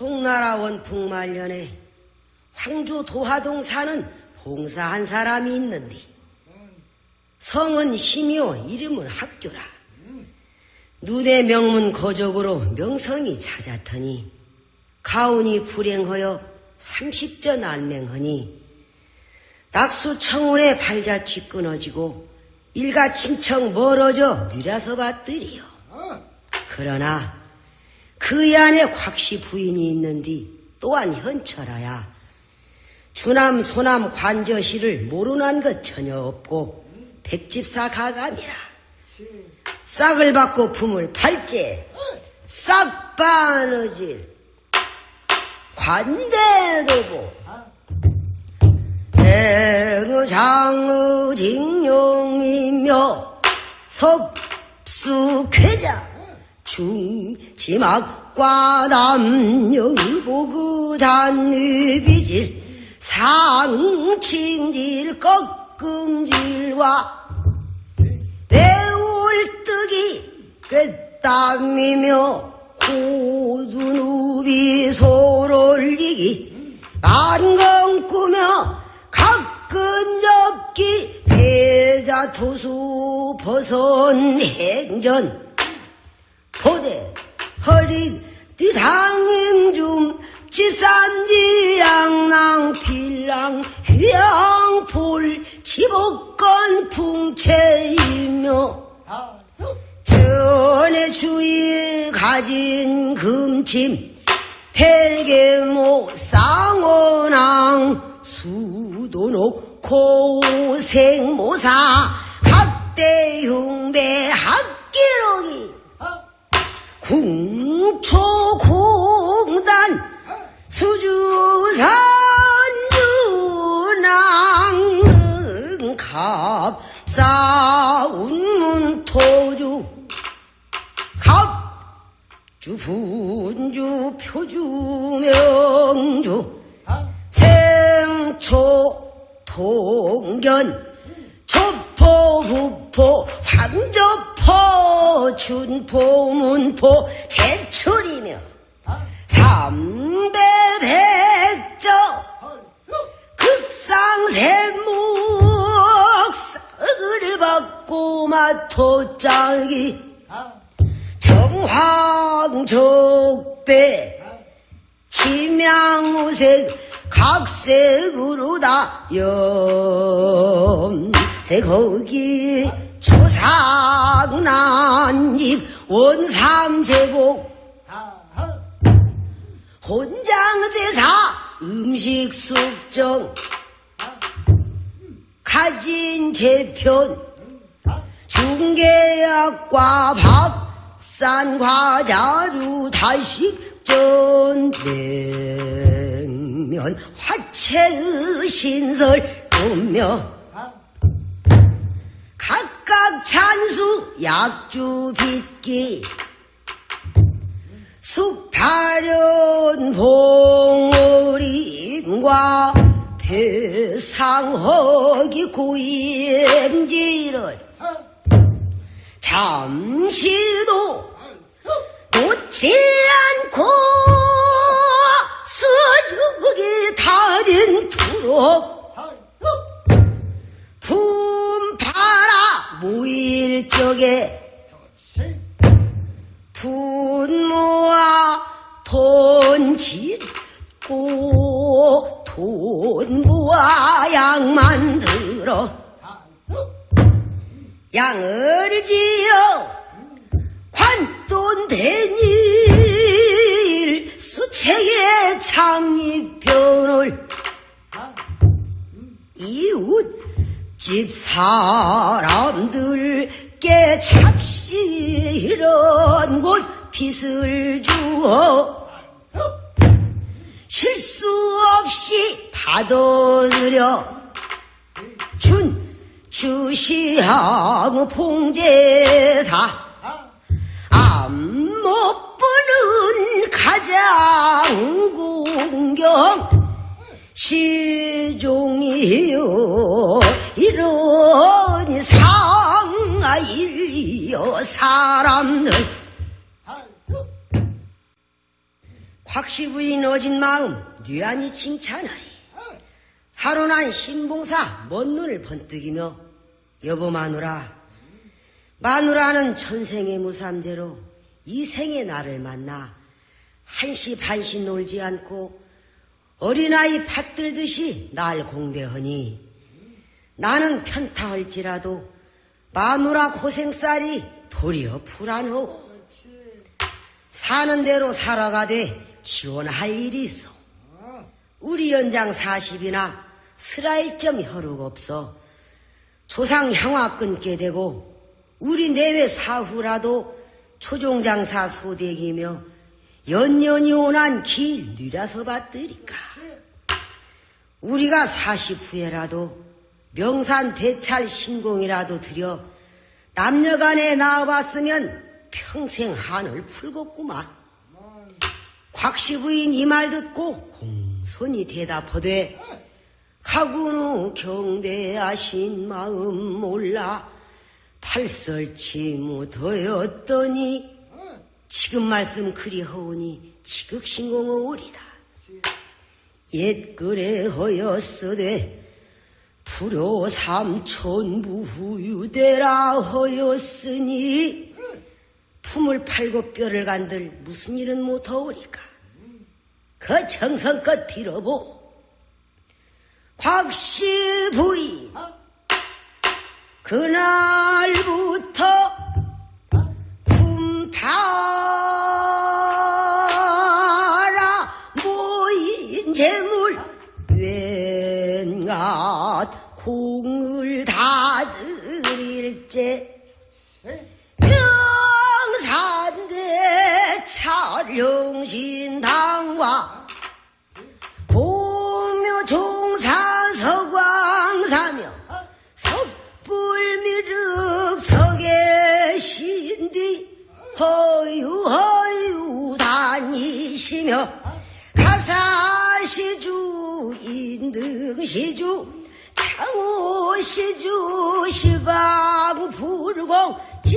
송나라 원풍 말년에 황주 도하동 사는 봉사한 사람이 있는데 성은 심이요 이름은 학교라. 눈의 명문 거적으로 명성이 찾았더니 가온이 불행하여 삼십전 안맹하니 낙수 청운의 발자취 끊어지고 일가 친척 멀어져 뉘라서 봤더리요. 그러나 그 안에 확시 부인이 있는디 또한 현철아야. 주남 소남 관저시를 모르는 것 전혀 없고 백집사 가감이라. 싹을 받고 품을 팔제 싹 바느질 관대도보. 행의 장의 징용이며 섭수쾌자 중 지막과 남녀의보그 잔입이질 상칭질 꺾음질과 배울뜨기 꿰땀이며 고두누비 솔올리기 안경 꾸며 가끔 접기 배자 토수 벗은 행전 허리 뒤당임중 집산지 양랑 필랑 휘양폴 지복건 풍채이며 전에 주위에 가진 금침 폐계모 쌍원왕 수도놓고 생모사 학대 흉배 학기록이 궁초공단 수주산 유낭 갑사운문토주 갑주 분주 표주 명주 생초 동견 초포 후포 황저 포 준포 문포 제출이며 삼배백저 극상샘목 싹을 받고 마토짝이 정황적배 침양무색 각색으로 다 염색 거기 초상난입 원삼제복 혼장대사 음식 숙정. 가진 재편. 중계약과 밥산 과자루 다식전 냉면 화채의 신설 오며 약주 빚기. 숙파련 봉오리인과 배상허기 고임지를 잠시도 놓지 돈 모아 양 만들어. 양을 지어 관돈 대일 수책의 창립편을. 이웃 집 사람들께 착시 이런 곳 빚을 주어 실 수 없이 받아들여 준 주시하고 봉제사 안못 보는 가장 공경 시종이요 이러니 상아일이여 사람들. 곽시 부인 어진 마음 뉘안이 칭찬하리. 하루 난 신봉사 먼 눈을 번뜩이며 여보 마누라 마누라는 천생의 무삼재로 이 생의 나를 만나 한시 반시 놀지 않고 어린아이 팥들듯이 날 공대하니 나는 편타할지라도 마누라 고생살이 도리어 불안하오 사는 대로 살아가되 지원할 일이 있어 우리 연장 40이나 스라일점 혈육 없어. 조상 향화 끊게 되고 우리 내외 사후라도 초종장사 소대기며 연년이 오난 길 뉘라서 받으리까. 우리가 40 후에라도 명산 대찰 신공이라도 들여 남녀간에 나와봤으면 평생 한을 풀겠구만. 곽시부인 이 말 듣고 공 손히 대답하되 가군우 경대하신 마음 몰라 팔설치 못하였더니 지금 말씀 그리 허우니 지극신공어오리다. 옛글에 허였으되 불효 삼촌 무후유대라 허였으니 품을 팔고 뼈를 간들 무슨 일은 못하오리까 그 정성껏 빌어보. 곽시부인. 그날부터 품파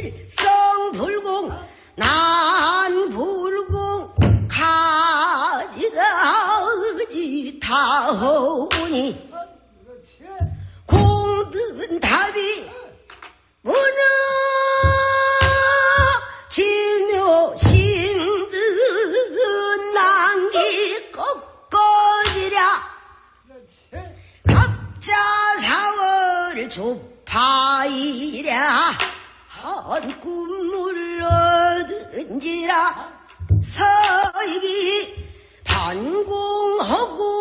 질성불공 난불공 가지가 의지 다오니. 공든 답이 무너지며 신든 낭이 꺾어지랴. 갑자 사월 조파이랴 한 꿈을 얻은지라 서익이 반공하고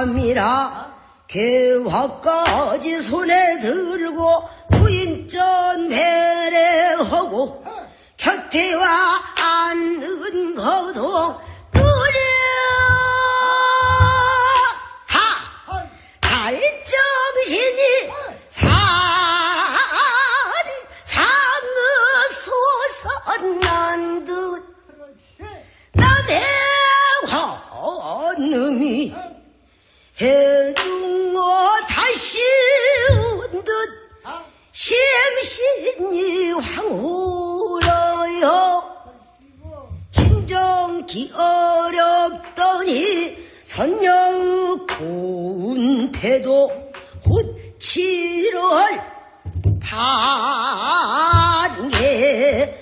원삼이라 개화까지 손에 들고 부인전 배례하고 곁에 와 앉는 거도 두려 하 달정신이 진정기 어렵더니 선녀의 고운 태도 곧 7월 반개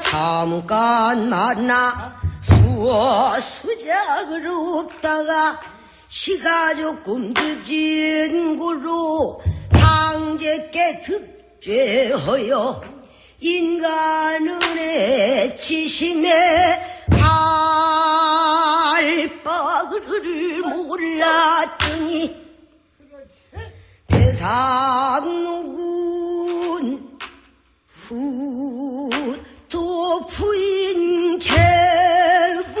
잠깐 만나 수어 수작을 없다가 시가 조금 늦은 구로 상제께 득죄하여 인간은 애치심에 할할 바를 몰랐더니 대상누군 후 도 부인 제불보살석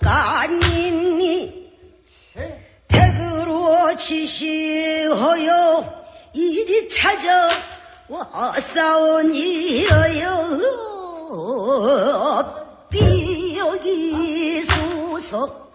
까님이 댁으로 지시하여 이리 찾아 와싸우니어여 삐여기 소석